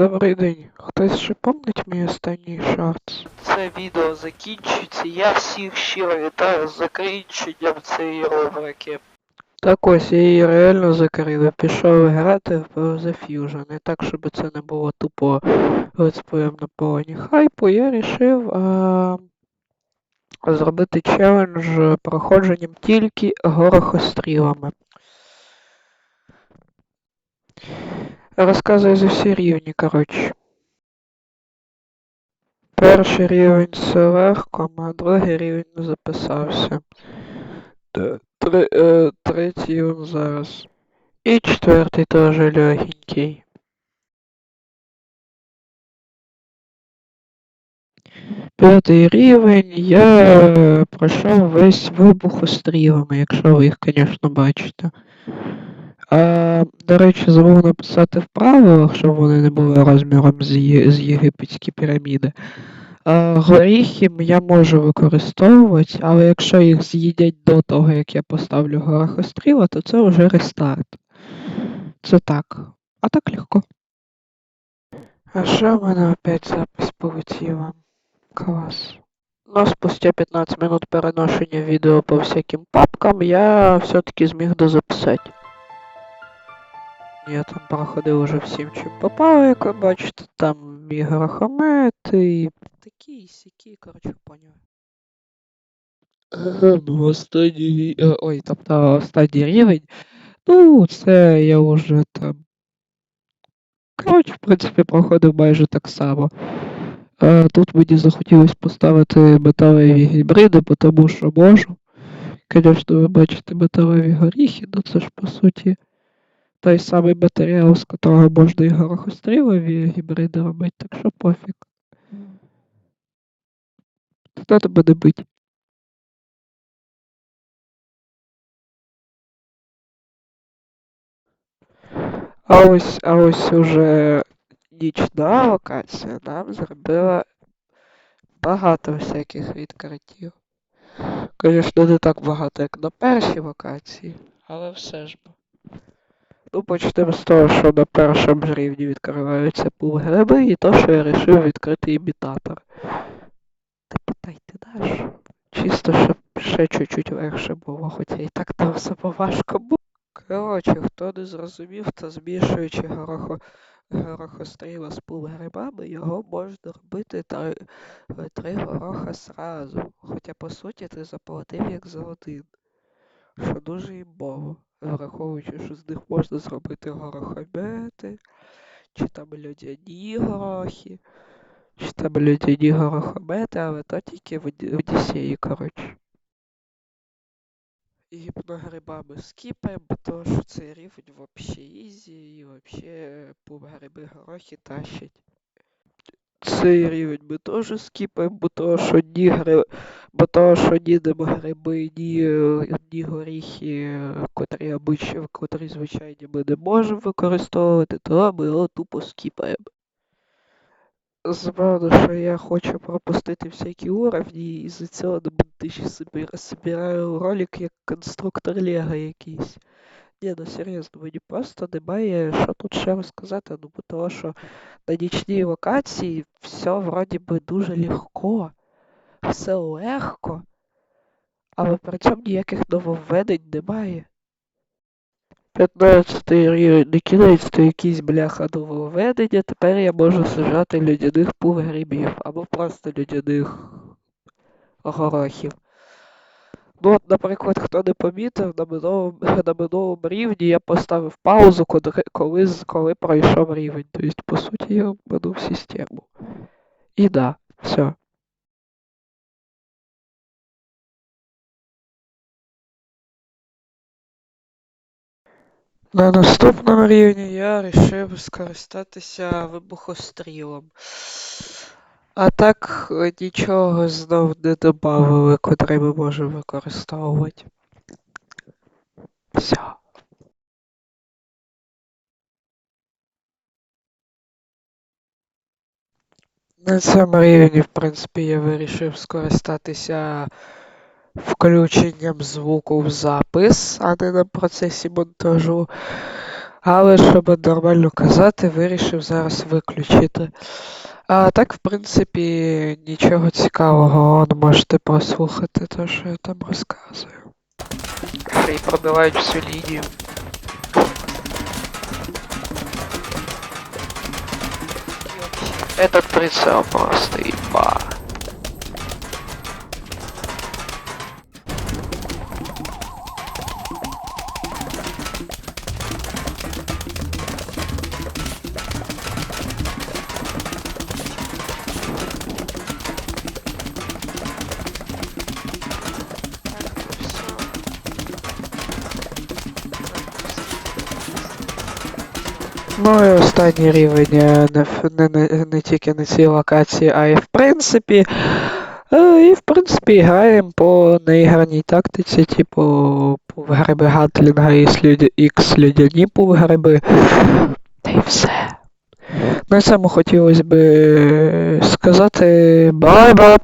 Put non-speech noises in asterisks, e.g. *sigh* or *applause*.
Добрий день. Хтось ще помнить мій останній шорт? Це відео закінчується. Я всіх щиро вітаю з закінченням цієї рубрики. Так ось, я її реально закрив. Пішов грати в The Fusion. І так, щоб це не було тупо летсплеєм на полоні хайпу, я рішив а, зробити челендж проходженням тільки горохострілами. Розказую за всі рівні, коротше. Перший рівень це легко, а другий рівень не записався. Три, е, третій он зараз. І четвертий теж легенький. П'ятий рівень я пройшов весь вибухострілами, якщо ви їх, звісно, бачите. А, до речі, забув написати в правилах, щоб вони не були розміром з, Є- з єгипетські піраміди. А, горіхи я можу використовувати, але якщо їх з'їдять до того, як я поставлю горохостріла, то це вже рестарт. Це так. А так легко. А що в мене опять запись полетіла? Клас. Но спустя 15 минут переношення відео по всяким папкам я все-таки зміг дозаписати. Я там проходив уже всім чим попало, як ви бачите, там і грохомети, і такі і сякі, коротше, поняв. Ну, останній, е, ой, тобто останній рівень. Ну, це я вже там. Коротше, в принципі, проходив майже так само. Тут мені захотілося поставити металеві гібриди, тому що можу. Звісно, ви бачите металеві горіхи, ну це ж по суті той самий матеріал, з якого можна і горохострілові гібриди робити, так що пофіг. Треба мене бить. А ось, а ось уже нічна локація нам зробила багато всяких відкриттів. Звісно, не так багато, як на першій локації, але все ж. бо. Ну, почнемо з того, що на першому ж рівні відкриваються пул-гриби, і то, що я вирішив відкрити імітатор. Та питайте наш. Чисто, щоб ще чуть-чуть легше було, хоча і так там все важко було. Коротше, хто не зрозумів, то змішуючи горохо... горохостріла з пул-грибами, його можна робити три, три гороха зразу. Хоча по суті ти заплатив як за один. Що дуже імбово. Враховуючи, що з них можна зробити горохомети, чи там льодяні горохи, чи там льодяні горохомети, але то тільки в Оді- Одіссеї, коротше. І гіпногрибами скіпаємо, бо що цей рівень вообще ізі, і вообще гриби горохи тащать. Цей рівень ми теж скіпаємо, бо того, що ні гри... бо того, що ні гриби, ні, ні горіхи, котрі обичні, котрі звичайні ми не можемо використовувати, то ми його тупо скіпаємо. Забавно, що я хочу пропустити всякі уровні, і за цього на будущий собі собираю ролик як конструктор Лего якийсь. Ні, ну серйозно, мені просто немає що тут ще розказати, ну бо того, що на нічній локації все вроді би дуже легко, все легко, але при цьому ніяких нововведень немає. 15 рівень, не кінець, то якісь бляха нововведення, тепер я можу сажати людяних пугрибів або просто людяних горохів. Ну от, наприклад, хто не помітив, на минулому, *laughs* на минулому рівні я поставив паузу, коли, коли, коли пройшов рівень. Тобто, по суті, я обманув систему. І да, все. На наступному рівні я вирішив скористатися вибухострілом. А так е, нічого знов не додавали, котре ми можемо використовувати. Все. На цьому рівні, в принципі, я вирішив скористатися включенням звуку в запис, а не на процесі монтажу. Але щоб нормально казати, вирішив зараз виключити. А так, в принципі, нічого цікавого, он можете послухати те, що я там розказую. Ще й пробивають всю лінію. Этот прицел просто еба. Ну і останній рівень е, не, не, не, тільки на цій локації, а й в принципі. Е, І в принципі граємо по неіграній тактиці, типу гриби Гатлінга і. X людяні гриби. Та й все. На цьому хотілося би сказати бай-бай.